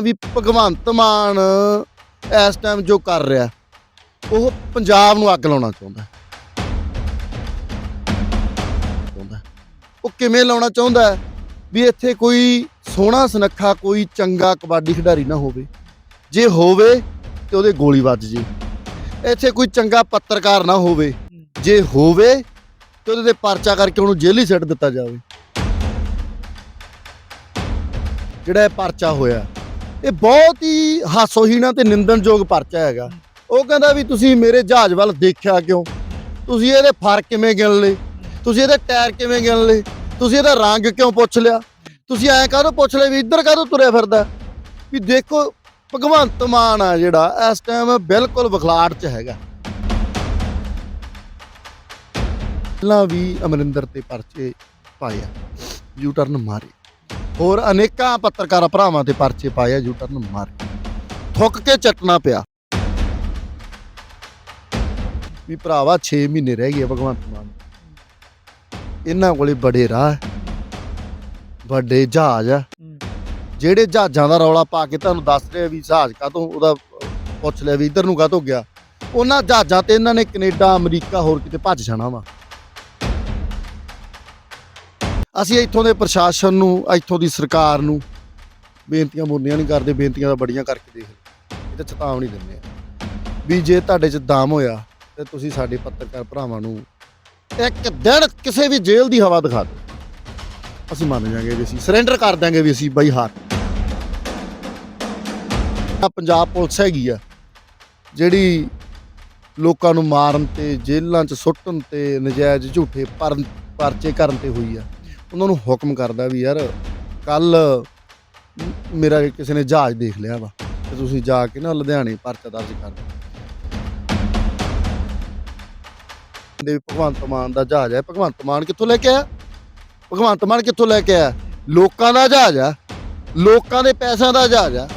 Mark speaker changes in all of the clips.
Speaker 1: ਵੀ ਭਗਵੰਤ ਮਾਨ ਇਸ ਟਾਈਮ ਜੋ ਕਰ ਰਿਹਾ, ਉਹ ਪੰਜਾਬ ਨੂੰ ਅੱਗ ਲਾਉਣਾ ਚਾਹੁੰਦਾ ਚਾਹੁੰਦਾ ਉਹ ਕਿਵੇਂ ਲਾਉਣਾ ਚਾਹੁੰਦਾ ਵੀ ਇੱਥੇ ਕੋਈ ਸੋਹਣਾ ਸੁਨੱਖਾ, ਕੋਈ ਚੰਗਾ ਕਬੱਡੀ ਖਿਡਾਰੀ ਨਾ ਹੋਵੇ। ਜੇ ਹੋਵੇ ਤੇ ਉਹਦੇ ਗੋਲੀ ਵੱਜ ਜੇ। ਇੱਥੇ ਕੋਈ ਚੰਗਾ ਪੱਤਰਕਾਰ ਨਾ ਹੋਵੇ। ਜੇ ਹੋਵੇ ਤੇ ਉਹਦੇ ਤੇ ਪਰਚਾ ਕਰਕੇ ਉਹਨੂੰ ਜੇਲ੍ਹ ਹੀ ਸੱਟ ਦਿੱਤਾ ਜਾਵੇ। ਜਿਹੜਾ ਇਹ ਪਰਚਾ ਹੋਇਆ ਇਹ ਬਹੁਤ ਹੀ ਹਾਸੋਹੀਣਾ ਤੇ ਨਿੰਦਣਯੋਗ ਪਰਚਾ ਹੈਗਾ। ਉਹ ਕਹਿੰਦਾ ਵੀ ਤੁਸੀਂ ਮੇਰੇ ਜਹਾਜ਼ ਵੱਲ ਦੇਖਿਆ ਕਿਉਂ? ਤੁਸੀਂ ਇਹਦੇ ਫਰ ਕਿਵੇਂ ਗਿਣ ਲਏ? ਤੁਸੀਂ ਇਹਦੇ ਟਾਇਰ ਕਿਵੇਂ ਗਿਣ ਲਏ? ਤੁਸੀਂ ਇਹਦਾ ਰੰਗ ਕਿਉਂ ਪੁੱਛ ਲਿਆ? ਤੁਸੀਂ ਐਂ ਕਾਹਦੋਂ ਪੁੱਛ ਲਿਆ ਵੀ ਇੱਧਰ ਕਾਹਦੋਂ ਤੁਰਿਆ ਫਿਰਦਾ? ਵੀ ਦੇਖੋ, ਭਗਵੰਤ ਮਾਨ ਆ ਜਿਹੜਾ, ਇਸ ਟਾਈਮ ਬਿਲਕੁਲ ਬਖਲਾੜ 'ਚ ਹੈਗਾ। ਪਹਿਲਾਂ ਵੀ ਅਮਰਿੰਦਰ ਤੇ ਪਰਚੇ ਪਾਇਆ ਆ। ਯੂ ਟਰਨ ਮਾਰੇ। ਹੋਰ ਅਨੇਕਾਂ ਪੱਤਰਕਾਰ ਭਰਾਵਾਂ ਤੇ ਪਰਚੇ ਪਾਏ ਆ ਯੂ ਮਾਰ ਮਾਰੇ ਥੁੱਕ ਕੇ ਚੱਟਣਾ ਪਿਆ। ਵੀ ਭਰਾਵਾ 6 ਮਹੀਨੇ ਰਹਿ ਗਏ ਭਗਵੰਤ ਮਾਨ। ਇਹਨਾਂ ਕੋਲੇ ਬੜੇ ਰਾਹ ਵੱਡੇ ਜਹਾਜ਼ ਆ। ਜਿਹੜੇ ਜਹਾਜ਼ਾਂ ਦਾ ਰੌਲਾ ਪਾ ਕੇ ਤੁਹਾਨੂੰ ਦੱਸ ਰਿਹਾ ਵੀ ਜਹਾਜ਼ ਕਾਹਤੋਂ, ਉਹਦਾ ਪੁੱਛ ਲਿਆ ਵੀ ਇੱਧਰ ਨੂੰ ਕਾਹਤੋਂ ਗਿਆ। ਉਹਨਾਂ ਜਹਾਜ਼ਾਂ ਤੇ ਇਹਨਾਂ ਨੇ ਕੈਨੇਡਾ, ਅਮਰੀਕਾ ਹੋਰ ਕਿਤੇ ਭੱਜ ਜਾਣਾ ਵਾ। ਅਸੀਂ ਇੱਥੋਂ ਦੇ ਪ੍ਰਸ਼ਾਸਨ ਨੂੰ, ਇੱਥੋਂ ਦੀ ਸਰਕਾਰ ਨੂੰ ਬੇਨਤੀਆਂ ਬੋਲੀਆਂ ਨਹੀਂ ਕਰਦੇ, ਬੇਨਤੀਆਂ ਤਾਂ ਬੜੀਆਂ ਕਰਕੇ ਦੇਖ ਇਹ ਤਾਂ ਚੇਤਾਵਨੀ ਦਿੰਦੇ ਆ। ਵੀ ਜੇ ਤੁਹਾਡੇ 'ਚ ਦਮ ਹੋਇਆ, ਤੇ ਤੁਸੀਂ ਸਾਡੇ ਪੱਤਰਕਾਰ ਭਰਾਵਾਂ ਨੂੰ ਇੱਕ ਦਿਨ ਕਿਸੇ ਵੀ ਜੇਲ੍ਹ ਦੀ ਹਵਾ ਦਿਖਾ ਦਿਓ। ਅਸੀਂ ਮੰਨ ਜਾਾਂਗੇ ਵੀ ਅਸੀਂ ਸਰੈਂਡਰ ਕਰ ਦਾਂਗੇ ਵੀ ਅਸੀਂ ਬਾਈ ਹਾਰ। ਆਹ ਪੰਜਾਬ ਪੁਲਿਸ ਹੈਗੀ ਆ, ਜਿਹੜੀ ਲੋਕਾਂ ਨੂੰ ਮਾਰਨ ਤੇ, ਜੇਲ੍ਹਾਂ 'ਚ ਸੁੱਟਣ ਤੇ, ਨਜਾਇਜ਼ ਝੂਠੇ ਪਰ ਪਰਚੇ ਕਰਨ ਤੇ ਹੋਈ ਆ। ਉਹਨਾਂ ਨੂੰ ਹੁਕਮ ਕਰਦਾ ਵੀ ਯਾਰ ਕੱਲ ਮੇਰਾ ਕਿਸੇ ਨੇ ਜਹਾਜ਼ ਦੇਖ ਲਿਆ ਵਾ ਤੇ ਤੁਸੀਂ ਜਾ ਕੇ ਨਾ ਲੁਧਿਆਣੇ ਪਰਚਾ ਦਰਜ ਕਰ ਦਿਓ। ਦੇ ਭਗਵੰਤ ਮਾਨ ਦਾ ਜਹਾਜ਼ ਹੈ। ਭਗਵੰਤ ਮਾਨ ਕਿੱਥੋਂ ਲੈ ਕੇ ਆਇਆ? ਭਗਵੰਤ ਮਾਨ ਕਿੱਥੋਂ ਲੈ ਕੇ ਆਇਆ? ਲੋਕਾਂ ਦਾ ਜਹਾਜ਼ ਆ ਲੋਕਾਂ ਦੇ ਪੈਸਿਆਂ ਦਾ ਜਹਾਜ਼ ਆ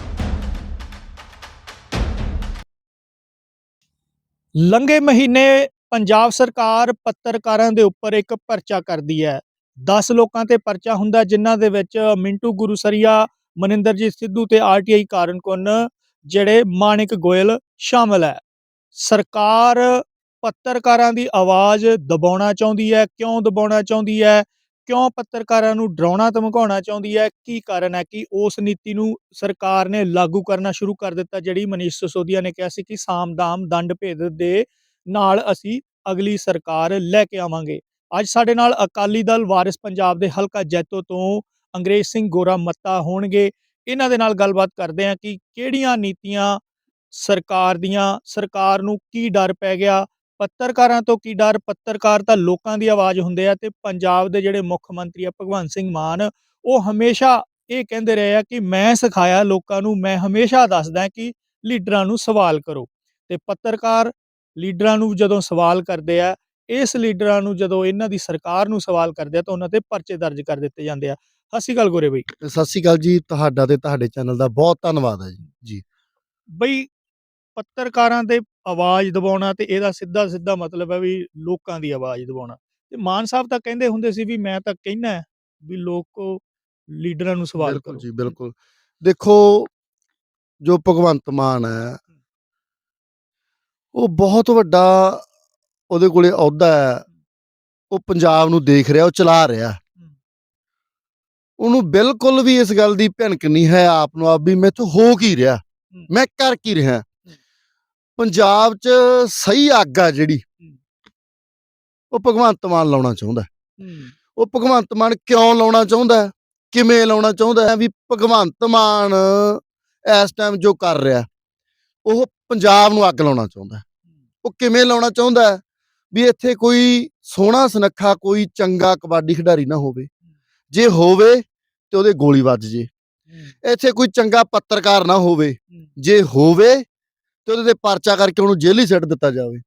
Speaker 2: ਲੰਘੇ ਮਹੀਨੇ ਪੰਜਾਬ ਸਰਕਾਰ ਪੱਤਰਕਾਰਾਂ ਦੇ ਉੱਪਰ ਇੱਕ ਪਰਚਾ ਕਰਦੀ ਹੈ। 10 ਲੋਕਾਂ ਤੇ ਪਰਚਾ ਹੁੰਦਾ ਜਿਨ੍ਹਾਂ ਦੇ ਵਿੱਚ ਮਿੰਟੂ ਗੁਰੂਸਰੀਆ, ਮਨਿੰਦਰਜੀਤ ਸਿੱਧੂ ਤੇ ਆਰਟੀਆਈ ਕਾਰਨਕੁਨ ਜਿਹੜੇ ਮਾਨਿਕ ਗੋਇਲ ਸ਼ਾਮਲ ਹੈ। ਸਰਕਾਰ ਪੱਤਰਕਾਰਾਂ ਦੀ ਆਵਾਜ਼ ਦਬਾਉਣਾ ਚਾਹੁੰਦੀ ਹੈ, ਕਿਉਂ ਦਬਾਉਣਾ ਚਾਹੁੰਦੀ ਹੈ? ਕਿਉਂ ਪੱਤਰਕਾਰਾਂ ਨੂੰ ਡਰਾਉਣਾ, ਧਮਕਾਉਣਾ ਚਾਹੁੰਦੀ ਹੈ? ਕੀ ਕਾਰਨ ਹੈ ਕਿ ਉਸ ਨੀਤੀ ਨੂੰ ਸਰਕਾਰ ਨੇ ਲਾਗੂ ਕਰਨਾ ਸ਼ੁਰੂ ਕਰ ਦਿੱਤਾ, ਜਿਹੜੀ ਮਨੀਸ਼ ਸਸੋਦੀਆ ਨੇ ਕਿਹਾ ਸੀ ਕਿ ਸਾਮਦਾਮ ਦੰਡ ਭੇਦ ਦੇ ਨਾਲ ਅਸੀਂ ਅਗਲੀ ਸਰਕਾਰ ਲੈ ਕੇ ਆਵਾਂਗੇ? ਅੱਜ ਸਾਡੇ ਨਾਲ ਅਕਾਲੀ ਦਲ ਵਾਰਿਸ ਪੰਜਾਬ ਦੇ ਹਲਕਾ ਜੈਤੋ ਤੋਂ ਅੰਗਰੇਜ਼ ਸਿੰਘ ਗੋਰਾ ਮੱਤਾ ਹੋਣਗੇ। ਇਹਨਾਂ ਦੇ ਨਾਲ ਗੱਲਬਾਤ ਕਰਦੇ ਹਾਂ ਕਿ ਕਿਹੜੀਆਂ ਨੀਤੀਆਂ ਸਰਕਾਰ ਦੀਆਂ, ਸਰਕਾਰ ਨੂੰ ਕੀ ਡਰ ਪੈ ਗਿਆ? ਪੱਤਰਕਾਰਾਂ ਤੋਂ ਕੀ ਡਰ? ਪੱਤਰਕਾਰ ਤਾਂ ਲੋਕਾਂ ਦੀ ਆਵਾਜ਼ ਹੁੰਦੇ ਆ ਤੇ ਪੰਜਾਬ ਦੇ ਜਿਹੜੇ ਮੁੱਖ ਮੰਤਰੀ ਆ, ਭਗਵੰਤ ਸਿੰਘ ਮਾਨ, ਉਹ ਹਮੇਸ਼ਾ ਇਹ ਕਹਿੰਦੇ ਰਹੇ ਆ ਕਿ ਮੈਂ ਸਿਖਾਇਆ ਲੋਕਾਂ ਨੂੰ, ਮੈਂ ਹਮੇਸ਼ਾ ਦੱਸਦਾ ਕਿ ਲੀਡਰਾਂ ਨੂੰ ਸਵਾਲ ਕਰੋ। ਤੇ ਪੱਤਰਕਾਰ ਲੀਡਰਾਂ ਨੂੰ ਜਦੋਂ ਸਵਾਲ ਕਰਦੇ ਆ ਇਸ ਲੀਡਰਾਂ ਨੂੰ ਜਦੋਂ ਇਹਨਾਂ ਦੀ ਸਰਕਾਰ ਨੂੰ ਸਵਾਲ ਕਰਦੇ ਆ ਤਾਂ ਉਹਨਾਂ ਤੇ ਪਰਚੇ ਦਰਜ ਕਰ ਦਿੱਤੇ ਜਾਂਦੇ ਆ। ਸਤਿ ਸ਼੍ਰੀ ਅਕਾਲ ਗੋਰੇ ਬਈ।
Speaker 1: ਸਤਿ ਸ਼੍ਰੀ ਅਕਾਲ ਜੀ ਤੁਹਾਡਾ ਤੇ ਤੁਹਾਡੇ ਚੈਨਲ ਦਾ ਬਹੁਤ ਧੰਨਵਾਦ ਹੈ ਜੀ। ਜੀ।
Speaker 2: ਬਈ ਪੱਤਰਕਾਰਾਂ ਤੇ ਆਵਾਜ਼ ਦਬਾਉਣਾ ਤੇ ਇਹਦਾ ਸਿੱਧਾ ਸਿੱਧਾ ਮਤਲਬ ਹੈ ਵੀ ਲੋਕਾਂ ਦੀ ਆਵਾਜ਼ ਦਬਾਉਣਾ। ਤੇ ਮਾਨ ਸਾਹਿਬ ਤਾਂ ਕਹਿੰਦੇ ਹੁੰਦੇ ਸੀ ਵੀ ਮੈਂ ਤਾਂ ਕਹਿਣਾ ਵੀ ਲੋਕੋ ਲੀਡਰਾਂ ਨੂੰ ਸਵਾਲ
Speaker 1: ਬਿਲਕੁਲ
Speaker 2: ਕਰੋ।
Speaker 1: ਜੀ ਬਿਲਕੁਲ। ਦੇਖੋ ਜੋ ਭਗਵੰਤ ਮਾਨ ਹੈ ਉਹ ਬਹੁਤ ਵੱਡਾ ਉਹਦੇ ਕੋਲੇ ਅਹੁਦਾ ਹੈ। ਉਹ ਪੰਜਾਬ ਨੂੰ ਦੇਖ ਰਿਹਾ ਉਹ ਚਲਾ ਰਿਹਾ। ਉਹਨੂੰ ਬਿਲਕੁਲ ਵੀ ਇਸ ਗੱਲ ਦੀ ਭਿਣਕ ਨਹੀਂ ਹੈ ਆਪ ਨੂੰ ਆਪ ਵੀ ਮੈਥੋਂ ਹੋ ਕੀ ਰਿਹਾ। ਮੈਂ ਕਰ ਕੀ ਰਿਹਾ। ਪੰਜਾਬ 'ਚ ਸਹੀ ਅੱਗ ਆ ਜਿਹੜੀ ਉਹ ਭਗਵੰਤ ਮਾਨ ਲਾਉਣਾ ਚਾਹੁੰਦਾ। ਉਹ ਭਗਵੰਤ ਮਾਨ ਕਿਉਂ ਲਾਉਣਾ ਚਾਹੁੰਦਾ? ਕਿਵੇਂ ਲਾਉਣਾ ਚਾਹੁੰਦਾ ਵੀ ਭਗਵੰਤ ਮਾਨ ਇਸ ਟਾਈਮ ਜੋ ਕਰ ਰਿਹਾ ਉਹ ਪੰਜਾਬ ਨੂੰ ਅੱਗ ਲਾਉਣਾ ਚਾਹੁੰਦਾ। ਉਹ ਕਿਵੇਂ ਲਾਉਣਾ ਚਾਹੁੰਦਾ? ਵੀ ਇੱਥੇ ਕੋਈ ਸੋਹਣਾ ਸੁਨੱਖਾ ਕੋਈ ਚੰਗਾ ਕਬੱਡੀ ਖਿਡਾਰੀ ਨਾ ਹੋਵੇ। ਜੇ ਹੋਵੇ ਤੇ ਉਹਦੇ ਗੋਲੀ ਵੱਜ ਜੇ। ਇੱਥੇ ਕੋਈ ਚੰਗਾ ਪੱਤਰਕਾਰ ਨਾ ਹੋਵੇ। ਜੇ ਹੋਵੇ ਤੇ ਉਹਦੇ ਤੇ ਪਰਚਾ ਕਰਕੇ ਉਹਨੂੰ ਜੇਲ੍ਹ ਹੀ ਸਿੱਟ ਦਿੱਤਾ ਜਾਵੇ।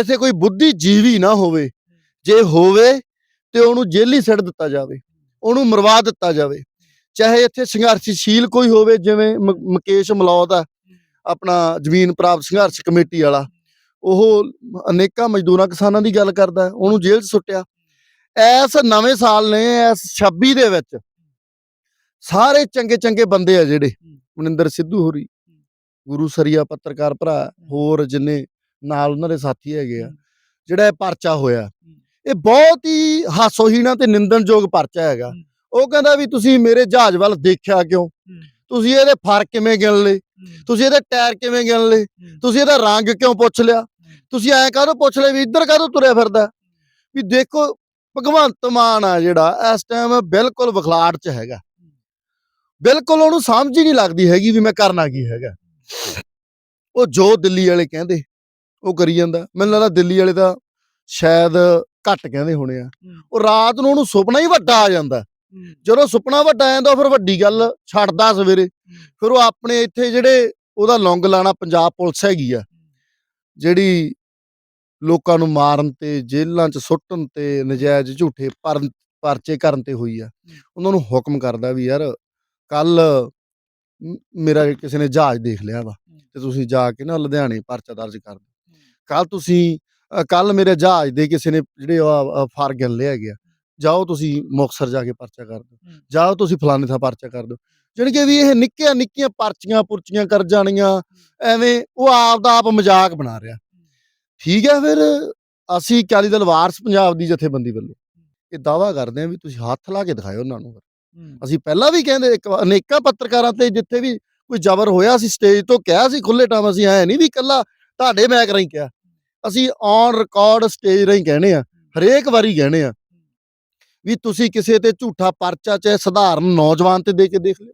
Speaker 1: ਇੱਥੇ ਕੋਈ ਬੁੱਧੀਜੀਵੀ ਨਾ ਹੋਵੇ। ਜੇ ਹੋਵੇ ਤੇ ਉਹਨੂੰ ਜੇਲ੍ਹ ਹੀ ਸਿੱਟ ਦਿੱਤਾ ਜਾਵੇ। ਉਹਨੂੰ ਮਰਵਾ ਦਿੱਤਾ ਜਾਵੇ। ਚਾਹੇ ਇੱਥੇ ਸੰਘਰਸ਼ਸ਼ੀਲ ਕੋਈ ਹੋਵੇ ਜਿਵੇਂ ਮੁਕੇਸ਼ ਮਲੌਦ ਆ ਆਪਣਾ ਜ਼ਮੀਨ ਪ੍ਰਾਪਤ ਸੰਘਰਸ਼ ਕਮੇਟੀ ਵਾਲਾ। ਉਹ ਅਨੇਕਾਂ ਮਜ਼ਦੂਰਾਂ ਕਿਸਾਨਾਂ ਦੀ ਗੱਲ ਕਰਦਾ ਉਹਨੂੰ ਜੇਲ੍ਹ 'ਚ ਸੁੱਟਿਆ। ਐਸ ਨਵੇਂ ਸਾਲ ਨੇ, ਐਸ 26 ਦੇ ਵਿੱਚ ਸਾਰੇ ਚੰਗੇ ਚੰਗੇ ਬੰਦੇ ਆ ਜਿਹੜੇ, ਮਨਿੰਦਰ ਸਿੱਧੂ ਹੋਰੀ, ਗੁਰੂ ਸਰੀਆ ਪੱਤਰਕਾਰ ਭਰਾ, ਹੋਰ ਜਿੰਨੇ ਨਾਲ ਉਹਨਾਂ ਦੇ ਸਾਥੀ ਹੈਗੇ ਆ, ਜਿਹੜਾ ਇਹ ਪਰਚਾ ਹੋਇਆ। ਇਹ ਬਹੁਤ ਹੀ ਹਾਸੋਹੀਣਾ ਤੇ ਨਿੰਦਣਯੋਗ ਪਰਚਾ ਹੈਗਾ। ਉਹ ਕਹਿੰਦਾ ਵੀ ਤੁਸੀਂ ਮੇਰੇ ਜਹਾਜ਼ ਵੱਲ ਦੇਖਿਆ ਕਿਉਂ? ਤੁਸੀਂ ਇਹਦੇ ਫ਼ਰਕ ਕਿਵੇਂ ਗਿਣ ਲਏ? ਤੁਸੀਂ ਇਹਦੇ ਟਾਇਰ ਕਿਵੇਂ ਗਿਣ ਲਏ? ਤੁਸੀਂ ਇਹਦਾ ਰੰਗ ਕਿਉਂ ਪੁੱਛ ਲਿਆ? ਤੁਸੀਂ ਐਂ ਕਾਹਦੋਂ ਪੁੱਛ ਲਿਆ ਵੀ ਇੱਧਰ ਕਾਹਦੋਂ ਤੁਰਿਆ ਫਿਰਦਾ? ਵੀ ਦੇਖੋ ਭਗਵੰਤ ਮਾਨ ਆ ਜਿਹੜਾ ਇਸ ਟਾਈਮ ਬਿਲਕੁਲ ਵਖਲਾੜ 'ਚ ਹੈਗਾ। ਬਿਲਕੁਲ ਉਹਨੂੰ ਸਮਝ ਹੀ ਨਹੀਂ ਲੱਗਦੀ ਹੈਗੀ ਵੀ ਮੈਂ ਕਰਨਾ ਕੀ ਹੈਗਾ। ਉਹ ਜੋ ਦਿੱਲੀ ਵਾਲੇ ਕਹਿੰਦੇ ਉਹ ਕਰੀ ਜਾਂਦਾ। ਮੈਨੂੰ ਲੱਗਦਾ ਦਿੱਲੀ ਵਾਲੇ ਤਾਂ ਸ਼ਾਇਦ ਘੱਟ ਕਹਿੰਦੇ ਹੋਣੇ ਆ। ਉਹ ਰਾਤ ਨੂੰ ਉਹਨੂੰ ਸੁਪਨਾ ਹੀ ਵੱਡਾ ਆ ਜਾਂਦਾ। ਜਦੋਂ ਸੁਪਨਾ ਵੱਡਾ ਆ ਜਾਂਦਾ ਉਹ ਫਿਰ ਵੱਡੀ ਗੱਲ ਛੱਡਦਾ ਸਵੇਰੇ। ਫਿਰ ਉਹ ਆਪਣੇ ਇੱਥੇ ਜਿਹੜੇ ਉਹਦਾ ਲੌਂਗ ਲਾਣਾ ਪੰਜਾਬ ਪੁਲਿਸ ਹੈਗੀ ਆ ਜਿਹੜੀ ਲੋਕਾਂ ਨੂੰ ਮਾਰਨ ਤੇ ਜੇਲ੍ਹਾਂ 'ਚ ਸੁੱਟਣ ਤੇ ਨਜਾਇਜ਼ ਝੂਠੇ ਪਰ ਪਰਚੇ ਕਰਨ ਤੇ ਹੋਈ ਆ ਉਹਨਾਂ ਨੂੰ ਹੁਕਮ ਕਰਦਾ ਵੀ ਯਾਰ ਕੱਲ ਮੇਰਾ ਕਿਸੇ ਨੇ ਜਹਾਜ਼ ਦੇਖ ਲਿਆ ਵਾ ਤੇ ਤੁਸੀਂ ਜਾ ਕੇ ਨਾ ਲੁਧਿਆਣੇ ਪਰਚਾ ਦਰਜ ਕਰ ਦਿਓ। ਕੱਲ ਤੁਸੀਂ ਕੱਲ ਮੇਰੇ ਜਹਾਜ਼ ਦੇ ਕਿਸੇ ਨੇ ਜਿਹੜੇ ਉਹ ਫਾਰ ਗਿਣ ਲਿਆ ਗਿਆ ਜਾਓ ਤੁਸੀਂ ਮੁਕਤਸਰ ਜਾ ਕੇ ਪਰਚਾ ਕਰ ਦਿਓ। ਜਾਓ ਤੁਸੀਂ ਫਲਾਣੇ ਥਾਂ ਪਰਚਾ ਕਰ ਦਿਓ। ਜਾਣੀ ਕਿ ਵੀ ਇਹ ਨਿੱਕੀਆਂ ਨਿੱਕੀਆਂ ਪਰਚੀਆਂ ਪੁਰਚੀਆਂ ਕਰ ਜਾਣੀਆਂ ਐਵੇਂ ਉਹ ਆਪ ਦਾ ਆਪ ਮਜ਼ਾਕ ਬਣਾ ਰਿਹਾ। ਠੀਕ ਹੈ ਫਿਰ ਅਸੀਂ ਅਕਾਲੀ ਦਲ ਵਾਰਸ ਪੰਜਾਬ ਦੀ ਜਥੇਬੰਦੀ ਵੱਲੋਂ ਇਹ ਦਾਵਾ ਕਰਦੇ ਹਾਂ ਵੀ ਤੁਸੀਂ ਹੱਥ ਲਾ ਕੇ ਦਿਖਾਇਓ ਉਹਨਾਂ ਨੂੰ। ਅਸੀਂ ਪਹਿਲਾਂ ਵੀ ਕਹਿੰਦੇ ਇੱਕ ਅਨੇਕਾਂ ਪੱਤਰਕਾਰਾਂ ਤੇ ਜਿੱਥੇ ਵੀ ਕੋਈ ਜ਼ਬਰ ਹੋਇਆ ਸੀ ਸਟੇਜ ਤੋਂ ਕਿਹਾ ਸੀ ਖੁੱਲੇ ਟਾਮ ਅਸੀਂ ਐ ਨਹੀਂ ਵੀ ਇਕੱਲਾ ਤੁਹਾਡੇ ਮੈਕ ਰਾਹੀਂ ਕਿਹਾ। ਅਸੀਂ ਔਨ ਰਿਕਾਰਡ ਸਟੇਜ ਰਾਹੀਂ ਕਹਿੰਦੇ ਆ ਹਰੇਕ ਵਾਰੀ ਕਹਿੰਦੇ ਆ ਵੀ ਤੁਸੀਂ ਕਿਸੇ ਤੇ ਝੂਠਾ ਪਰਚਾ ਚਾਹੇ ਸਧਾਰਨ ਨੌਜਵਾਨ ਤੇ ਦੇ ਕੇ ਦੇਖ ਲਿਓ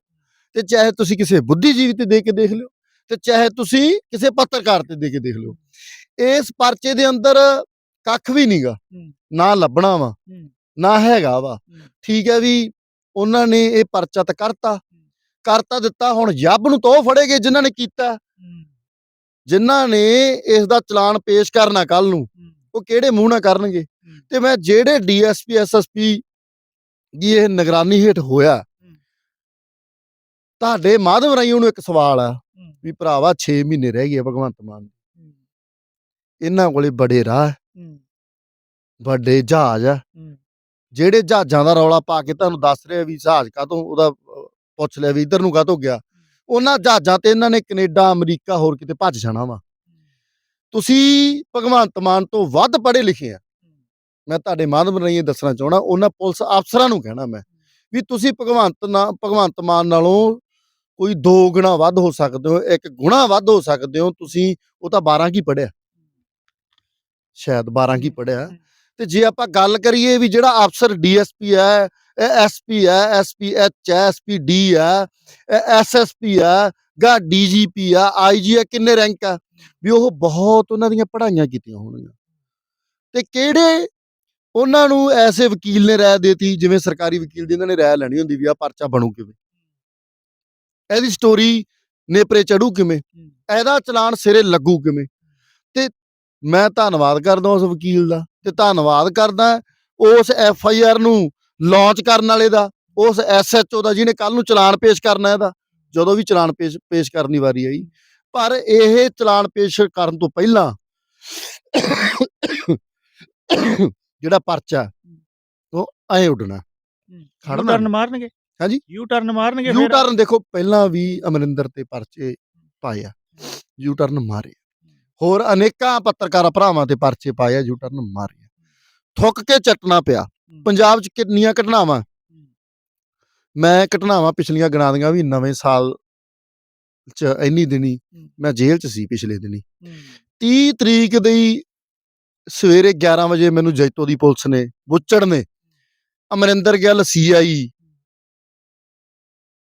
Speaker 1: ਤੇ ਚਾਹੇ ਤੁਸੀਂ ਕਿਸੇ ਬੁੱਧੀਜੀਵੀ ਤੇ ਦੇ ਕੇ ਦੇਖ ਲਿਓ ਤੇ ਚਾਹੇ ਤੁਸੀਂ ਕਿਸੇ ਪੱਤਰਕਾਰ ਤੇ ਦੇ ਕੇ ਦੇਖ ਲਿਓ। ਇਸ ਪਰਚੇ ਦੇ ਅੰਦਰ ਕੱਖ ਵੀ ਨਹੀਂਗਾ ਨਾ ਲੱਭਣਾ ਵਾ ਨਾ ਹੈਗਾ ਵਾ। ਠੀਕ ਹੈ ਵੀ ਉਹਨਾਂ ਨੇ ਇਹ ਪਰਚਾ ਤਾਂ ਕਰਤਾ। ਕਰਤਾ ਦਿੱਤਾ ਹੁਣ ਜੱਬ ਨੂੰ ਤਾਂ ਫੜੇਗੇ ਜਿਨ੍ਹਾਂ ਨੇ ਕੀਤਾ। ਜਿਨ੍ਹਾਂ ਨੇ ਇਸ ਦਾ ਚਲਾਨ ਪੇਸ਼ ਕਰਨਾ ਕੱਲ ਨੂੰ। ਉਹ ਕਿਹੜੇ ਮੂੰਹ ਨਾਲ ਕਰਨਗੇ? ਤੇ ਮੈਂ ਜਿਹੜੇ ਡੀਐਸਪੀ ਐਸਐਸਪੀ ਦੀ ਇਹ ਨਿਗਰਾਨੀ ਹੇਠ ਹੋਇਆ ਤੁਹਾਡੇ ਮਾਧਵ ਰਾਈ ਉਹਨੂੰ ਇੱਕ ਸਵਾਲ ਆ ਵੀ ਭਰਾਵਾ 6 ਮਹੀਨੇ ਰਹਿ ਗਏ ਭਗਵੰਤ ਮਾਨ। ਇਹਨਾਂ ਕੋਲੇ ਬੜੇ ਰਾਹ ਵੱਡੇ ਜਹਾਜ਼ ਆ। ਜਿਹੜੇ ਜਹਾਜ਼ਾਂ ਦਾ ਰੌਲਾ ਪਾ ਕੇ ਤੁਹਾਨੂੰ ਦੱਸ ਰਿਹਾ ਵੀ ਜਹਾਜ਼ ਕਾਹਤੋਂ ਉਹਦਾ ਪੁੱਛ ਲਿਆ ਵੀ ਇੱਧਰ ਨੂੰ ਕਾਹਤੋਂ ਗਿਆ। ਉਹਨਾਂ ਜਹਾਜ਼ਾਂ ਤੇ ਇਹਨਾਂ ਨੇ ਕੈਨੇਡਾ ਅਮਰੀਕਾ ਹੋਰ ਕਿਤੇ ਭੱਜ ਜਾਣਾ ਵਾ। ਤੁਸੀਂ ਭਗਵੰਤ ਮਾਨ ਤੋਂ ਵੱਧ ਪੜ੍ਹੇ ਲਿਖੇ ਆ। ਮੈਂ ਤੁਹਾਡੇ ਮਾਧਵ ਰਾਹੀਂ ਇਹ ਦੱਸਣਾ ਚਾਹਣਾ ਉਹਨਾਂ ਪੁਲਿਸ ਅਫਸਰਾਂ ਨੂੰ ਕਹਿਣਾ ਮੈਂ ਵੀ ਤੁਸੀਂ ਭਗਵੰਤ ਨਾ ਭਗਵੰਤ ਮਾਨ ਨਾਲੋਂ ਕੋਈ ਦੋ ਗੁਣਾ ਵੱਧ ਹੋ ਸਕਦੇ ਹੋ ਇੱਕ ਗੁਣਾ ਵੱਧ ਹੋ ਸਕਦੇ ਹੋ ਤੁਸੀਂ ਉਹ ਤਾਂ 12 ਕੀ ਪੜਿਆ ਸ਼ਾਇਦ 12 ਕੀ ਪੜਿਆ ਤੇ ਜੇ ਆਪਾਂ ਗੱਲ ਕਰੀਏ ਵੀ ਜਿਹੜਾ ਅਫਸਰ ਡੀਐਸਪੀ ਹੈ ਐਸਪੀ ਹੈ ਐਸਪੀਐਚ ਹੈ ਐਸਪੀਡੀ ਹੈ ਐਸਐਸਪੀ ਹੈ ਗਾ ਡੀਜੀਪੀ ਆ ਆਈਜੀ ਆ, ਕਿੰਨੇ ਰੈਂਕ ਆ? ਵੀ ਉਹ ਬਹੁਤ ਉਹਨਾਂ ਦੀਆਂ ਪੜ੍ਹਾਈਆਂ ਕੀਤੀਆਂ ਹੋਣਗੀਆਂ। ਤੇ ਕਿਹੜੇ ਉਹਨਾਂ ਨੂੰ ਐਸੇ ਵਕੀਲ ਨੇ ਰਾਇ ਦੇਤੀ, ਜਿਵੇਂ ਸਰਕਾਰੀ ਵਕੀਲ ਦੀ ਇਹਨਾਂ ਨੇ ਰਾਇ ਲੈਣੀ ਹੁੰਦੀ ਵੀ ਆ ਪਰਚਾ ਬਣੂ ਕਿਵੇਂ? ਇਹਦੀ ਸਟੋਰੀ ਨੇਪਰੇ ਚੜੂ ਕਿਵੇਂ? ਇਹਦਾ ਚਲਾਨ ਸਿਰੇ ਲੱਗੂ ਕਿਵੇਂ? ਤੇ ਮੈਂ ਧੰਨਵਾਦ ਕਰਦਾ ਉਸ ਵਕੀਲ ਦਾ, ਤੇ ਧੰਨਵਾਦ ਕਰਦਾ ਉਸ ਐਫ ਆਈ ਆਰ ਨੂੰ ਲਾਂਚ ਕਰਨ ਵਾਲੇ ਦਾ, ਉਸ ਐਸ ਐਚ ਓ ਦਾ ਜਿਹਨੇ ਕੱਲ ਨੂੰ ਚਲਾਨ ਪੇਸ਼ ਕਰਨਾ ਇਹਦਾ। ਜਦੋਂ ਵੀ ਚਲਾਨ ਪੇਸ਼ ਪੇਸ਼ ਕਰਨ ਦੀ ਵਾਰੀ ਆਈ। ਪਰ ਇਹ ਚਲਾਨ ਪੇਸ਼ ਕਰਨ ਤੋਂ ਪਹਿਲਾਂ ਜਿਹੜਾ ਪਰਚਾ ਉਹ ਐ ਉੱਡਣਾ।
Speaker 2: ਯੂ ਟਰਨ ਮਾਰਨਗੇ?
Speaker 1: ਹਾਂਜੀ?
Speaker 2: ਯੂ ਟਰਨ ਮਾਰਨਗੇ
Speaker 1: ਯੂ ਟਰਨ ਦੇਖੋ ਪਹਿਲਾਂ ਵੀ ਅਮਰਿੰਦਰ ਤੇ ਪਰਚੇ ਪਾਏ ਆ। ਯੂ ਟਰਨ ਮਾਰੇ। ਹੋਰ ਅਨੇਕਾਂ ਪੱਤਰਕਾਰ ਭਰਾਵਾਂ ਤੇ ਪਰਚੇ ਪਾਏ ਆ ਯੂ ਟਰਨ ਮਾਰੇ। ਥੁੱਕ ਕੇ ਚੱਟਣਾ ਪਿਆ। ਪੰਜਾਬ 'ਚ ਕਿੰਨੀਆਂ ਘਟਨਾਵਾਂ? ਮੈਂ ਘਟਨਾਵਾਂ ਪਿਛਲੀਆਂ ਗਿਣਾ ਦੀਆਂ ਵੀ ਨਵੇਂ ਸਾਲ 'ਚ ਇੰਨੀ ਦਿਨੀ ਮੈਂ ਜੇਲ੍ਹ 'ਚ ਸੀ ਪਿਛਲੇ ਦਿਨੀ। 30 ਤਰੀਕ ਦੀ ਸਵੇਰੇ 11 ਵਜੇ ਮੈਨੂੰ ਜੈਤੋ ਦੀ ਪੁਲਿਸ ਨੇ ਬੁੱਚੜ ਨੇ ਅਮਰਿੰਦਰ ਗਿੱਲ ਸੀਆਈ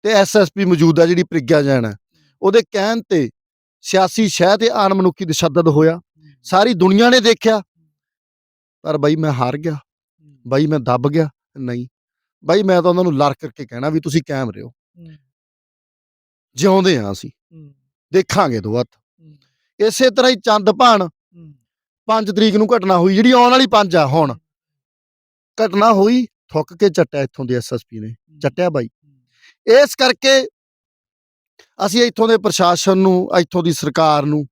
Speaker 1: ਤੇ ਐਸਐਸਪੀ ਮੌਜੂਦਾ ਜਿਹੜੀ ਪ੍ਰਿਗਿਆ ਜੈਨ ਹੈ ਉਹਦੇ ਕਹਿਣ ਤੇ ਸਿਆਸੀ ਸ਼ਹਿ ਤੇ ਆਨ ਮਨੁੱਖੀ ਤਸ਼ੱਦਦ ਹੋਇਆ। ਸਾਰੀ ਦੁਨੀਆ ਨੇ ਦੇਖਿਆ। ਪਰ ਬਾਈ ਮੈਂ ਹਾਰ ਗਿਆ। ਬਾਈ ਮੈਂ ਦੱਬ ਗਿਆ। ਨਹੀਂ। ਬਾਈ ਮੈਂ ਤਾਂ ਉਹਨਾਂ ਨੂੰ ਲੜ ਕਰਕੇ ਕਹਿਣਾ ਵੀ ਤੁਸੀਂ ਕਾਇਮ ਰਹੋ। ਜਿਉਂਦੇ ਆ ਅਸੀਂ। ਦੇਖਾਂਗੇ ਦੋ ਹੱਥ। ਇਸੇ ਤਰ੍ਹਾਂ ਹੀ ਚੰਦ ਭਾਣ 5 ਤਰੀਕ ਨੂੰ ਘਟਨਾ ਹੋਈ ਜਿਹੜੀ ਆਉਣ ਵਾਲੀ 5 ਆ ਹੁਣ। ਘਟਨਾ ਹੋਈ ਥੁੱਕ ਕੇ ਚੱਟਿਆ ਇੱਥੋਂ ਦੇ ਐਸਐਸਪੀ ਨੇ। ਚੱਟਿਆ ਬਾਈ। ਇਸ ਕਰਕੇ ਅਸੀਂ ਇੱਥੋਂ ਦੇ ਪ੍ਰਸ਼ਾਸਨ ਨੂੰ ਇੱਥੋਂ ਦੀ ਸਰਕਾਰ ਨੂੰ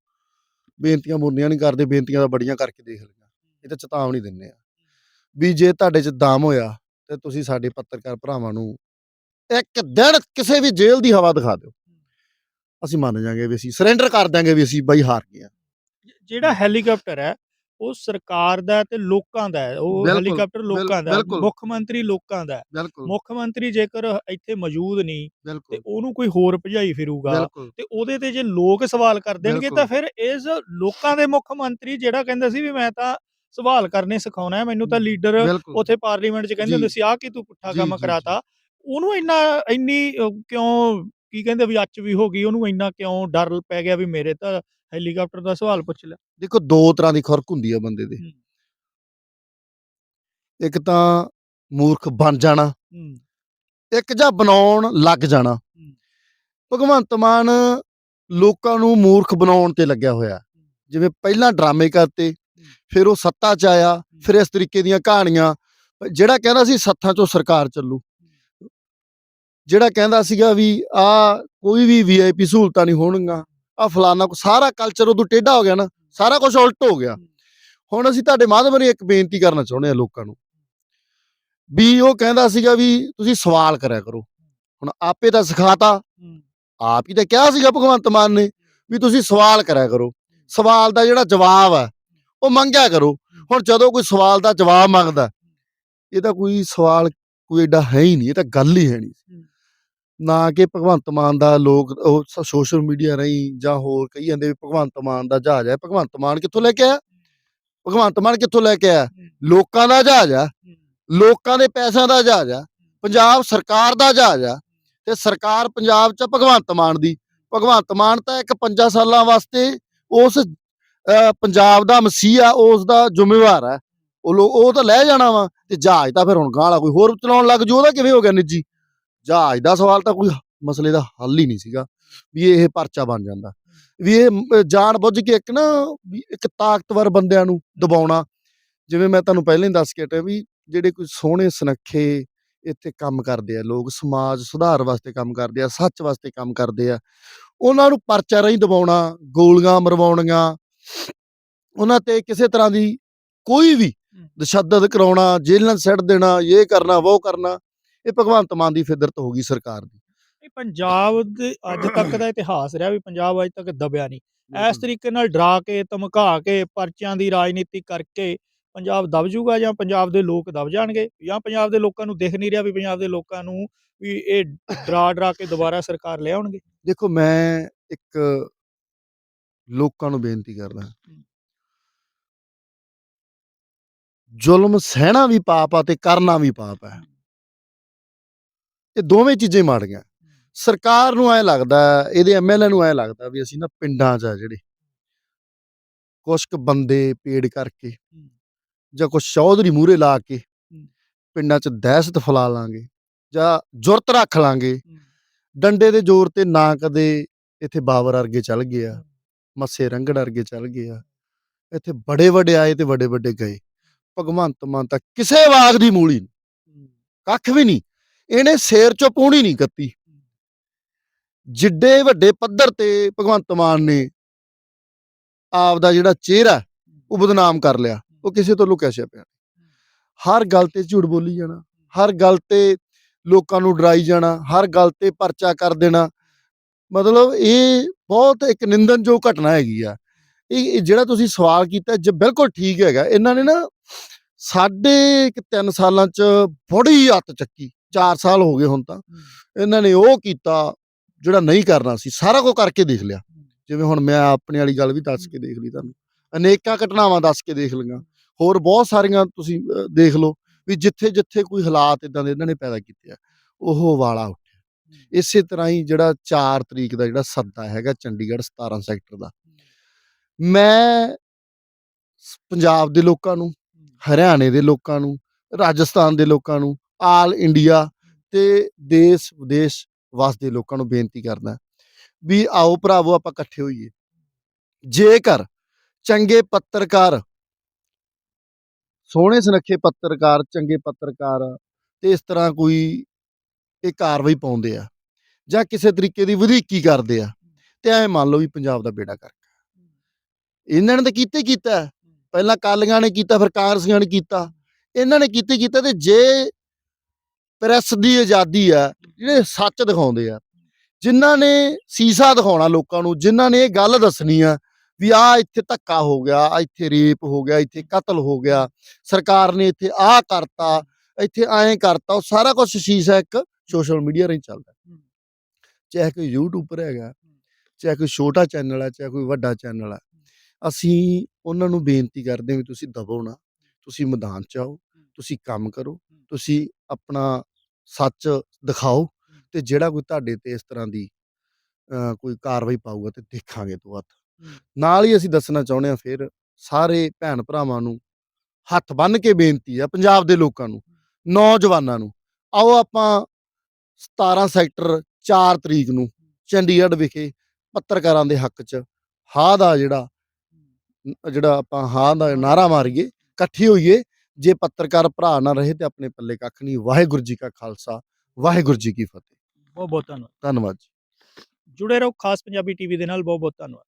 Speaker 1: ਬੇਨਤੀਆਂ ਬੋਲੀਆਂ ਨਹੀਂ ਕਰਦੇ ਬੇਨਤੀਆਂ ਤਾਂ ਬੜੀਆਂ ਕਰਕੇ ਦੇਖ ਲਈਆਂ। ਇਹ ਤਾਂ ਚੇਤਾਵਨੀ ਦਿੰਨੇ ਆ। ਵੀ ਜੇ ਤੁਹਾਡੇ 'ਚ ਦਮ ਹੋਇਆ ਤੇ ਤੁਸੀਂ ਸਾਡੇ ਪੱਤਰਕਾਰ ਭਰਾਵਾਂ ਨੂੰ ਇੱਕ ਦਿਨ ਕਿਸੇ ਵੀ ਜੇਲ੍ਹ ਦੀ ਹਵਾ ਦਿਖਾ ਦਿਓ। ਅਸੀਂ ਮੰਨ ਜਾਾਂਗੇ ਵੀ ਅਸੀਂ ਸਰੈਂਡਰ ਕਰ ਦਾਂਗੇ ਵੀ ਅਸੀਂ ਬਾਈ ਹਾਰ ਗਏ ਆ
Speaker 2: ਜਿਹੜਾ ਹੈਲੀਕਾਪਟਰ ਹੈ ਉਹ ਸਰਕਾਰ ਦਾ ਤੇ ਲੋਕਾਂ ਦਾ ਹੈ। ਉਹ ਹੈਲੀਕਾਪਟਰ ਲੋਕਾਂ ਦਾ। ਮੁੱਖ ਮੰਤਰੀ ਲੋਕਾਂ ਦਾ ਮੁੱਖ ਮੰਤਰੀ ਜੇਕਰ ਇੱਥੇ ਮੌਜੂਦ ਨਹੀਂ ਤੇ ਉਹਨੂੰ ਕੋਈ ਹੋਰ ਭਜਾਈ ਫਿਰੂਗਾ ਤੇ ਉਹਦੇ ਤੇ ਜੇ ਲੋਕ ਸਵਾਲ ਕਰ ਦੇਣਗੇ। ਤਾਂ ਫਿਰ ਇਸ ਲੋਕਾਂ ਦੇ ਮੁੱਖ ਮੰਤਰੀ ਜਿਹੜਾ ਕਹਿੰਦਾ ਸੀ ਵੀ ਮੈਂ ਤਾਂ ਸਵਾਲ ਕਰਨੇ ਸਿਖਾਉਣਾ ਮੈਨੂੰ ਤਾਂ ਲੀਡਰ ਉੱਥੇ ਪਾਰਲੀਮੈਂਟ 'ਚ ਕਹਿੰਦੇ। ਹੁੰਦੇ ਸੀ ਆ ਕੀ ਤੂੰ ਪੁੱਠਾ ਕੰਮ ਕਰਾਤਾ? ਉਹਨੂੰ ਇੰਨਾ ਇੰਨੀ ਕਿਉਂ ਕੀ ਕਹਿੰਦੇ ਵੀ ਅੱਚ ਵੀ ਹੋ ਗਈ ਉਹਨੂੰ ਇੰਨਾ ਕਿਉਂ ਡਰ ਪੈ ਗਿਆ ਵੀ ਮੇਰੇ ਤਾਂ ਹੈਲੀਕਾਪਟਰ ਦਾ ਸਵਾਲ ਪੁੱਛ ਲਿਆ।
Speaker 1: ਦੇਖੋ ਦੋ ਤਰ੍ਹਾਂ ਦੀ ਖੁਰਕ ਹੁੰਦੀ ਆ ਬੰਦੇ ਦੇ। ਇੱਕ ਤਾਂ ਮੂਰਖ ਬਣ ਜਾਣਾ ਇੱਕ ਜਾਂ ਬਣਾਉਣ ਲੱਗ ਜਾਣਾ। ਭਗਵੰਤ ਮਾਨ ਲੋਕਾਂ ਨੂੰ ਮੂਰਖ ਬਣਾਉਣ ਤੇ ਲੱਗਿਆ ਹੋਇਆ। ਜਿਵੇਂ ਪਹਿਲਾਂ ਡਰਾਮੇ ਕਰਤੇ ਫਿਰ ਉਹ ਸੱਤਾ 'ਚ ਆਇਆ ਫਿਰ ਇਸ ਤਰੀਕੇ ਦੀਆਂ ਕਹਾਣੀਆਂ ਜਿਹੜਾ ਕਹਿੰਦਾ ਸੀ ਸੱਥਾਂ 'ਚੋਂ ਸਰਕਾਰ ਚੱਲੂ। ਜਿਹੜਾ ਕਹਿੰਦਾ ਸੀਗਾ ਵੀ ਆ ਕੋਈ ਵੀ ਵੀਆਈਪੀ ਸਹੂਲਤਾਂ ਨਹੀਂ ਹੋਣਗੀਆਂ ਆ ਫਲਾਨਾ ਕੋ ਸਾਰਾ ਕਲਚਰ ਉਦੋਂ ਟੇਢਾ ਹੋ ਗਿਆ ਨਾ ਸਾਰਾ ਕੁਝ ਉਲਟ ਹੋ ਗਿਆ। ਹੁਣ ਅਸੀਂ ਤੁਹਾਡੇ ਮਾਧਿਅਮ ਰਾਹੀਂ ਇੱਕ ਬੇਨਤੀ ਕਰਨਾ ਚਾਹੁੰਦੇ ਆ ਲੋਕਾਂ ਨੂੰ। ਵੀ ਉਹ ਕਹਿੰਦਾ ਸੀਗਾ ਵੀ ਤੁਸੀਂ ਸਵਾਲ ਕਰਿਆ ਕਰੋ। ਹੁਣ ਆਪੇ ਤਾਂ ਸਿਖਾਤਾ। ਆਪ ਹੀ ਤਾਂ ਕਿਹਾ ਸੀਗਾ ਭਗਵੰਤ ਮਾਨ ਨੇ ਵੀ ਤੁਸੀਂ ਸਵਾਲ ਕਰਿਆ ਕਰੋ। ਸਵਾਲ ਦਾ ਜਿਹੜਾ ਜਵਾਬ ਹੈ ਉਹ ਮੰਗਿਆ ਕਰੋ। ਹੁਣ ਜਦੋਂ ਕੋਈ ਸਵਾਲ ਦਾ ਜਵਾਬ ਮੰਗਦਾ ਇਹ ਤਾਂ ਕੋਈ ਸਵਾਲ ਕੋਈ ਏਡਾ ਹੈ ਹੀ ਨਹੀਂ ਇਹ ਤਾਂ ਗੱਲ ਹੀ ਹੈ ਨਹੀਂ। ਨਾ ਕਿ ਭਗਵੰਤ ਮਾਨ ਦਾ ਲੋਕ ਉਹ ਸੋਸ਼ਲ ਮੀਡੀਆ ਰਾਹੀਂ ਜਾਂ ਹੋਰ ਕਹੀ ਜਾਂਦੇ ਵੀ ਭਗਵੰਤ ਮਾਨ ਦਾ ਜਹਾਜ਼ ਹੈ। ਭਗਵੰਤ ਮਾਨ ਕਿੱਥੋਂ ਲੈ ਕੇ ਆਇਆ? ਭਗਵੰਤ ਮਾਨ ਕਿੱਥੋਂ ਲੈ ਕੇ ਆਇਆ? ਲੋਕਾਂ ਦਾ ਜਹਾਜ਼ ਆ। ਲੋਕਾਂ ਦੇ ਪੈਸਿਆਂ ਦਾ ਜਹਾਜ਼ ਆ। ਪੰਜਾਬ ਸਰਕਾਰ ਦਾ ਜਹਾਜ਼ ਆ। ਤੇ ਸਰਕਾਰ ਪੰਜਾਬ ਚ ਭਗਵੰਤ ਮਾਨ ਦੀ। ਭਗਵੰਤ ਮਾਨ ਤਾਂ ਇੱਕ 5 ਸਾਲਾਂ ਵਾਸਤੇ ਉਸ ਪੰਜਾਬ ਦਾ ਮਸੀਹਾ ਉਹ ਉਸ ਦਾ ਜ਼ਿੰਮੇਵਾਰ ਹੈ ਉਹ ਲੋ, ਉਹ ਤਾਂ ਲੈ ਜਾਣਾ ਵਾ ਤੇ ਜਹਾਜ਼ ਤਾਂ ਫਿਰ ਹੁਣ ਗਾਲਾ ਕੋਈ ਹੋਰ ਚਲਾਉਣ ਲੱਗ ਜੂ, ਉਹਦਾ ਕਿਵੇਂ ਹੋ ਗਿਆ ਨਿੱਜੀ? ਜਹਾਜ਼ ਦਾ ਸਵਾਲ ਤਾਂ ਕੋਈ ਮਸਲੇ ਦਾ ਹੱਲ ਹੀ ਨਹੀਂ ਸੀਗਾ ਵੀ ਇਹ ਪਰਚਾ ਬਣ ਜਾਂਦਾ। ਵੀ ਇਹ ਜਾਣ ਬੁੱਝ ਕੇ ਇੱਕ ਨਾ ਇੱਕ ਤਾਕਤਵਰ ਬੰਦਿਆਂ ਨੂੰ ਦਬਾਉਣਾ। ਜਿਵੇਂ ਮੈਂ ਤੁਹਾਨੂੰ ਪਹਿਲਾਂ ਹੀ ਦੱਸ ਕੇ ਹਟਿਆ ਵੀ ਜਿਹੜੇ ਕੋਈ ਸੋਹਣੇ ਸੁਨੱਖੇ ਇੱਥੇ ਕੰਮ ਕਰਦੇ ਆ, ਲੋਕ ਸਮਾਜ ਸੁਧਾਰ ਵਾਸਤੇ ਕੰਮ ਕਰਦੇ ਆ, ਸੱਚ ਵਾਸਤੇ ਕੰਮ ਕਰਦੇ ਆ, ਉਹਨਾਂ ਨੂੰ ਪਰਚਾ ਰਾਹੀਂ ਦਬਾਉਣਾ, ਗੋਲੀਆਂ ਮਰਵਾਉਣੀਆਂ ਉਹਨਾਂ ਤੇ ਕਿਸੇ ਤਰ੍ਹਾਂ ਦੀ ਕੋਈ ਵੀ ਤਸ਼ੱਦਦ ਕਰਾਉਣਾ ਜੇਲ੍ਹਾਂ ਸੱਟ ਦੇਣਾ ਇਹ ਕਰਨਾ ਉਹ ਕਰਨਾ ਇਹ ਭਗਵੰਤ ਮਾਨ ਦੀ ਫਿਦਰਤ ਹੋ ਗਈ ਸਰਕਾਰ ਦੀ।
Speaker 2: ਇਹ ਪੰਜਾਬ ਦੇ ਅੱਜ ਤੱਕ ਦਾ ਇਤਿਹਾਸ ਰਿਹਾ ਵੀ ਪੰਜਾਬ ਅੱਜ ਤੱਕ ਦਬਿਆ ਨਹੀਂ। ਇਸ ਤਰੀਕੇ ਨਾਲ ਡਰਾ ਕੇ ਧਮਕਾ ਕੇ ਪਰਚਿਆਂ ਦੀ ਰਾਜਨੀਤੀ ਕਰਕੇ ਪੰਜਾਬ ਦਬ ਜੂਗਾ ਜਾਂ ਪੰਜਾਬ ਦੇ ਲੋਕ ਦਬ ਜਾਣਗੇ ਜਾਂ ਪੰਜਾਬ ਦੇ ਲੋਕਾਂ ਨੂੰ ਦਿਖ ਨਹੀਂ ਰਿਹਾ ਵੀ ਪੰਜਾਬ ਦੇ ਲੋਕਾਂ ਨੂੰ ਵੀ ਇਹ ਡਰਾ ਡਰਾ ਕੇ ਦੁਬਾਰਾ ਸਰਕਾਰ ਲੈ ਆਉਣਗੇ?
Speaker 1: ਦੇਖੋ ਮੈਂ ਇੱਕ ਲੋਕਾਂ ਨੂੰ ਬੇਨਤੀ ਕਰਦਾ ਜ਼ੁਲਮ ਸਹਿਣਾ ਵੀ ਪਾਪ ਆ ਤੇ ਕਰਨਾ ਵੀ ਪਾਪ ਹੈ। ਇਹ ਦੋਵੇਂ ਚੀਜ਼ਾਂ ਮਾੜੀਆਂ। ਸਰਕਾਰ ਨੂੰ ਐ ਲੱਗਦਾ ਇਹਦੇ ਐਮਐਲਏ ਨੂੰ ਐ ਲੱਗਦਾ ਵੀ ਅਸੀਂ ਨਾ ਪਿੰਡਾਂ 'ਚ ਆ ਜਿਹੜੇ ਕੁਛ ਕੁ ਬੰਦੇ ਪੇੜ ਕਰਕੇ ਜਾਂ ਕੁਛ ਚੌਧਰੀ ਮੂਹਰੇ ਲਾ ਕੇ ਪਿੰਡਾਂ 'ਚ ਦਹਿਸ਼ਤ ਫੈਲਾ ਲਾਂਗੇ ਜਾਂ ਜੁਰਤ ਰੱਖ ਲਾਂਗੇ। ਡੰਡੇ ਦੇ ਜ਼ੋਰ ਤੇ ਨਾ ਕਦੇ ਇੱਥੇ ਬਾਬਰ ਵਰਗੇ ਚੱਲ ਗਏ ਆ। ਮੱਸੇ ਰੰਗੜ ਵਰਗੇ ਚੱਲ ਗਏ ਆ। ਇੱਥੇ ਬੜੇ ਵੱਡੇ ਆਏ ਤੇ ਵੱਡੇ ਵੱਡੇ ਗਏ। ਭਗਵੰਤ ਮਾਨ ਤਾਂ ਕਿਸੇ ਵਾਗ ਦੀ ਮੂਲੀ ਨਹੀਂ ਕੱਖ ਵੀ ਨਹੀਂ ਇਹਨੇ ਸ਼ੇਰ ਚੋਂ ਪੂਣੀ ਨਹੀਂ ਕੱਤੀ। ਜਿੱਡੇ ਵੱਡੇ ਪੱਧਰ ਤੇ ਭਗਵੰਤ ਮਾਨ ਨੇ ਆਪ ਦਾ ਜਿਹੜਾ ਚਿਹਰਾ ਉਹ ਬਦਨਾਮ ਕਰ ਲਿਆ। ਉਹ ਕਿਸੇ ਤੋਂ ਲੁਕਿਆ ਛਿਪਿਆ ਹਰ ਗੱਲ ਤੇ ਝੂਠ ਬੋਲੀ ਜਾਣਾ। ਹਰ ਗੱਲ ਤੇ ਲੋਕਾਂ ਨੂੰ ਡਰਾਈ ਜਾਣਾ। ਹਰ ਗੱਲ ਤੇ ਪਰਚਾ ਕਰ ਦੇਣਾ। ਮਤਲਬ ਇਹ ਬਹੁਤ ਇੱਕ ਨਿੰਦਨਯੋਗ ਘਟਨਾ ਹੈਗੀ ਆ। ਇਹ ਜਿਹੜਾ ਤੁਸੀਂ ਸਵਾਲ ਕੀਤਾ ਜੇ ਬਿਲਕੁਲ ਠੀਕ ਹੈਗਾ ਇਹਨਾਂ ਨੇ ਨਾ ਸਾਡੇ ਇੱਕ 3 ਸਾਲਾਂ ਚ ਬੜੀ ਹੱਤ ਚੱਕੀ 4 ਸਾਲ ਹੋ ਗਏ ਹੁਣ ਤਾਂ। ਇਹਨਾਂ ਨੇ ਉਹ ਕੀਤਾ ਜਿਹੜਾ ਨਹੀਂ ਕਰਨਾ ਸੀ ਸਾਰਾ ਕੁਝ ਕਰਕੇ ਦੇਖ ਲਿਆ। ਜਿਵੇਂ ਹੁਣ ਮੈਂ ਆਪਣੇ ਵਾਲੀ ਗੱਲ ਵੀ ਦੱਸ ਕੇ ਦੇਖ ਲਈ ਤੁਹਾਨੂੰ। ਅਨੇਕਾਂ ਘਟਨਾਵਾਂ ਦੱਸ ਕੇ ਦੇਖ ਲਈਆਂ। ਹੋਰ ਬਹੁਤ ਸਾਰੀਆਂ ਤੁਸੀਂ ਦੇਖ ਲਓ ਵੀ ਜਿੱਥੇ ਜਿੱਥੇ ਕੋਈ ਹਾਲਾਤ ਇਦਾਂ ਦੇ ਇਹਨਾਂ ਨੇ ਪੈਦਾ ਕੀਤੇ ਆ। ਉਹ ਵਾਲਾ ਇਸੇ ਤਰ੍ਹਾਂ ਹੀ ਜਿਹੜਾ 4 ਤਰੀਕ ਦਾ ਜਿਹੜਾ ਸੱਦਾ ਹੈਗਾ ਚੰਡੀਗੜ੍ਹ 17 ਸੈਕਟਰ ਦਾ। ਮੈਂ ਪੰਜਾਬ ਦੇ ਲੋਕਾਂ ਨੂੰ ਹਰਿਆਣੇ ਦੇ ਲੋਕਾਂ ਨੂੰ ਰਾਜਸਥਾਨ ਦੇ ਲੋਕਾਂ ਨੂੰ ਆਲ ਇੰਡੀਆ ਤੇ ਦੇਸ਼ ਵਿਦੇਸ਼ ਵਸਦੇ ਲੋਕਾਂ ਨੂੰ ਬੇਨਤੀ ਕਰਦਾ ਵੀ ਆਓ ਭਰਾਵੋ ਆਪਾਂ ਇਕੱਠੇ ਹੋਈਏ। ਜੇਕਰ ਚੰਗੇ ਪੱਤਰਕਾਰ ਸੋਹਣੇ ਸੁਨੱਖੇ ਪੱਤਰਕਾਰ ਚੰਗੇ ਪੱਤਰਕਾਰ ਤੇ ਇਸ ਤਰ੍ਹਾਂ ਕੋਈ ਇਹ ਕਾਰਵਾਈ ਪਾਉਂਦੇ ਆ ਜਾਂ ਕਿਸੇ ਤਰੀਕੇ ਦੀ ਵਧੀਕੀ ਕਰਦੇ ਆ। ਤੇ ਐ ਮੰਨ ਲਓ ਵੀ ਪੰਜਾਬ ਦਾ ਬੇੜਾ ਕਰ ਇਹਨਾਂ ਨੇ ਤਾਂ ਕੀਤੇ ਕੀਤਾ। ਪਹਿਲਾਂ ਕਾਲੀਆਂ ਨੇ ਕੀਤਾ, ਫਿਰ ਕਾਂਗਰਸੀਆਂ ਨੇ ਕੀਤਾ। ਇਹਨਾਂ ਨੇ ਕੀਤੇ ਕੀਤਾ ਤੇ ਜੇ ਪ੍ਰੈਸ ਦੀ ਆਜ਼ਾਦੀ ਆ, ਜਿਹੜੇ ਸੱਚ ਦਿਖਾਉਂਦੇ ਆ, ਜਿਨ੍ਹਾਂ ਨੇ ਸੀਸਾ ਦਿਖਾਉਣਾ ਲੋਕਾਂ ਨੂੰ, ਜਿਨ੍ਹਾਂ ਨੇ ਇਹ ਗੱਲ ਦੱਸਣੀ ਆ ਵੀ ਆ ਇੱਥੇ ਧੱਕਾ ਹੋ ਗਿਆ, ਆ ਇੱਥੇ ਰੇਪ ਹੋ ਗਿਆ, ਇੱਥੇ ਕਤਲ ਹੋ ਗਿਆ, ਸਰਕਾਰ ਨੇ ਇੱਥੇ ਆ ਕਰਤਾ, ਇੱਥੇ ਐਂ ਕਰਤਾ, ਉਹ ਸਾਰਾ ਕੁਝ ਸ਼ੀਸ਼ਾ ਇੱਕ ਸੋਸ਼ਲ ਮੀਡੀਆ ਰਾਹੀਂ ਚੱਲਦਾ। ਚਾਹੇ ਕੋਈ ਯੂਟਿਊਬਰ ਹੈਗਾ ਚਾਹੇ ਕੋਈ ਛੋਟਾ ਚੈਨਲ ਹੈ ਚਾਹੇ ਕੋਈ ਵੱਡਾ ਚੈਨਲ ਹੈ। ਅਸੀਂ ਉਹਨਾਂ ਨੂੰ ਬੇਨਤੀ ਕਰਦੇ ਹਾਂ ਵੀ ਤੁਸੀਂ ਦਬੋ ਨਾ ਤੁਸੀਂ ਮੈਦਾਨ ਚ ਆਓ ਤੁਸੀਂ ਕੰਮ ਕਰੋ ਤੁਸੀਂ ਆਪਣਾ ਸੱਚ ਦਿਖਾਓ ਤੇ ਜਿਹੜਾ ਕੋਈ ਤੁਹਾਡੇ ਤੇ ਇਸ ਤਰ੍ਹਾਂ ਦੀ ਕੋਈ ਕਾਰਵਾਈ ਪਾਊਗਾ ਤੇ ਦੇਖਾਂਗੇ ਤੋਂ ਹੱਥ ਨਾਲ ਹੀ ਅਸੀਂ ਦੱਸਣਾ ਚਾਹੁੰਦੇ ਹਾਂ ਫਿਰ ਸਾਰੇ ਭੈਣ ਭਰਾਵਾਂ ਨੂੰ ਹੱਥ ਬੰਨ ਕੇ ਬੇਨਤੀ ਆ ਪੰਜਾਬ ਦੇ ਲੋਕਾਂ ਨੂੰ ਨੌਜਵਾਨਾਂ ਨੂੰ ਆਓ ਆਪਾਂ 17 ਸੈਕਟਰ 4 ਤਰੀਕ ਨੂੰ ਚੰਡੀਗੜ੍ਹ ਵਿਖੇ ਪੱਤਰਕਾਰਾਂ ਦੇ ਹੱਕ 'ਚ ਹਾਂ ਦਾ ਜਿਹੜਾ ਜਿਹੜਾ ਆਪਾਂ ਹਾਂ ਦਾ ਨਾਰਾ ਮਾਰੀਏ ਇਕੱਠੇ ਹੋਈਏ ਜੇ ਪੱਤਰਕਾਰ ਭਰਾ ਨਾ ਰਹੇ ਤੇ ਆਪਣੇ ਪੱਲੇ ਕੱਖ ਨਹੀਂ। ਵਾਹਿਗੁਰੂ ਜੀ ਕਾ ਖਾਲਸਾ ਵਾਹਿਗੁਰੂ ਜੀ ਕੀ ਫਤਿਹ।
Speaker 2: ਬਹੁਤ ਬਹੁਤ ਧੰਨਵਾਦ।
Speaker 1: ਧੰਨਵਾਦ ਜੀ।
Speaker 2: ਜੁੜੇ ਰਹੋ ਖਾਸ ਪੰਜਾਬੀ ਟੀਵੀ ਦੇ ਨਾਲ। ਬਹੁਤ ਬਹੁਤ ਧੰਨਵਾਦ।